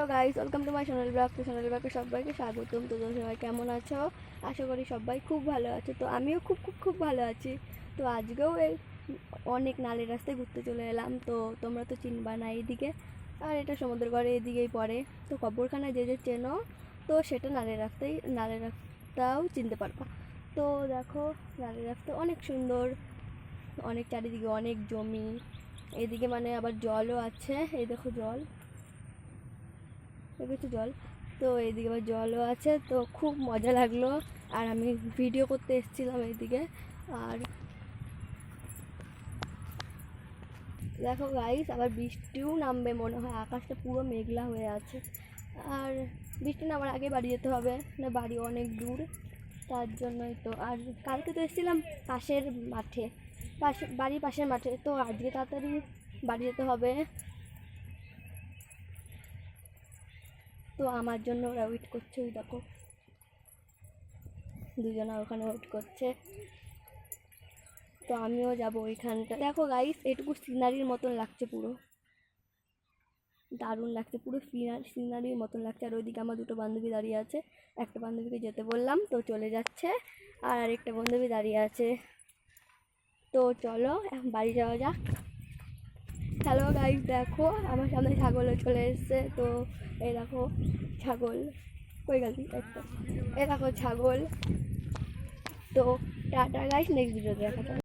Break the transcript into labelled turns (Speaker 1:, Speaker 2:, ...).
Speaker 1: Hello guys, welcome to my channel blog. তো channel ব্লগে সবাইকে স্বাগতম। তো সবাই কেমন আছো? আশা করি সবাই খুব ভালো আছো। তো আমিও খুব খুব খুব ভালো আছি। তো আজকেও এই অনেক নালের রাস্তায় ঘুরতে চলে এলাম। তো তোমরা তো চিনবা না এইদিকে। আর এটা সমুদ্রগড়ে এদিকেই পড়ে। তো কব্বরখানা যে যে চেনো, তো সেটা নালের রাস্তায়, নালের রাস্তাও চিনতে পারবা। তো দেখো, নালের রাস্তা অনেক সুন্দর। অনেক চারিদিকে অনেক জমি। এদিকে মানে আবার জলও আছে। এই দেখো জল। দেখেছ জল। তো এইদিকে আবার জলও আছে, তো খুব মজা লাগল। আর আমি ভিডিও করতে এসেছিলাম এইদিকে আর দেখো গাইস আবার বৃষ্টিও নামবে মনে হয়। আকাশটা পুরো মেঘলা হয়ে আছে। আর বৃষ্টি নামার আগে বাড়ি যেতে হবে, না বাড়ি অনেক দূর। তার জন্যই তো। আর কালকে তো এসেছিলাম পাশের মাঠে, পাশে, বাড়ির পাশের মাঠে। তো আজকে তাড়াতাড়ি বাড়ি যেতে হবে। তো আমার জন্য ওরা ওয়েট করছে, ওই দেখো। দুজনা ওখানে ওয়েট করছে। তো আমিও যাব ওইখানটা দেখো গাইস এটুকু সিনারির মতন লাগছে পুরো। দারুণ লাগছে, পুরো সিনারি সিনারির মতন লাগছে। আর ওইদিকে আমার দুটো বান্ধবী দাঁড়িয়ে আছে। একটা বান্ধবীকে যেতে বললাম, তো চলে যাচ্ছে। আর আরেকটা বান্ধবী দাঁড়িয়ে আছে। তো চলো বাড়ি যাওয়া যাক। হ্যালো গাইস দেখো, আমার সামনে ছাগলও চলে এসছে। তো এই দেখো, ছাগল। কই গেলি? একটা এই দেখো, ছাগল। তো টাটা গাইস নেক্সট ভিডিওতে দেখা